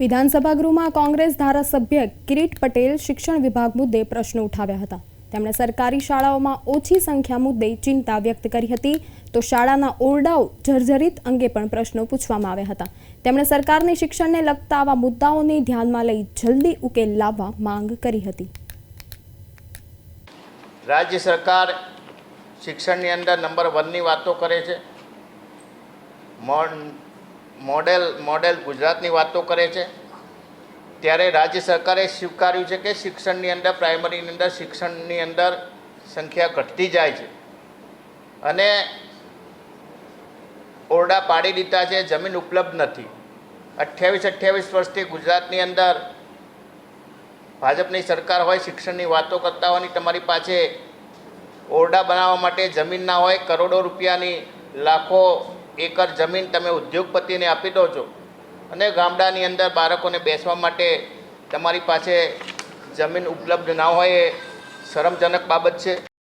વિધાનસભા ગૃહમાં કોંગ્રેસ ધારાસભ્ય કિરીટ પટેલ શિક્ષણ વિભાગ મુદ્દે પ્રશ્નો ઉઠાવ્યા હતા. તેમણે સરકારી શાળાઓમાં ઓછી સંખ્યા મુદ્દે ચિંતા વ્યક્ત કરી હતી. તો શાળાના ઓરડાઓ જર્જરિત અંગે પણ પ્રશ્નો પૂછવામાં આવ્યા હતા. તેમણે સરકારને શિક્ષણને લગતા આવા મુદ્દાઓને ધ્યાનમાં લઈ જલ્દી ઉકેલ લાવવા માંગ કરી હતી. રાજ્ય સરકાર શિક્ષણની અંદર નંબર વનની વાતો કરે છે. મોડેલ મોડેલ ગુજરાતની વાતો કરે છે. ત્યારે રાજ્ય સરકારે સ્વીકાર્યું છે કે શિક્ષણની અંદર, પ્રાઇમરીની અંદર, શિક્ષણની અંદર સંખ્યા ઘટતી જાય છે. અને ઓરડા પાડી દીધા છે, જમીન ઉપલબ્ધ નથી. અઠ્યાવીસ અઠ્યાવીસ વર્ષથી ગુજરાતની અંદર ભાજપની સરકાર હોય, શિક્ષણની વાતો કરતા હોવાની તમારી પાસે ઓરડા બનાવવા માટે જમીન ના હોય, કરોડો રૂપિયાની લાખો એકર જમીન તમે ઉદ્યોગપતિને આપી દો છો. અને ગામડાની અંદર બાળકોને બેસવા માટે તમારી પાસે જમીન ઉપલબ્ધ ના હોય એ શરમજનક બાબત છે.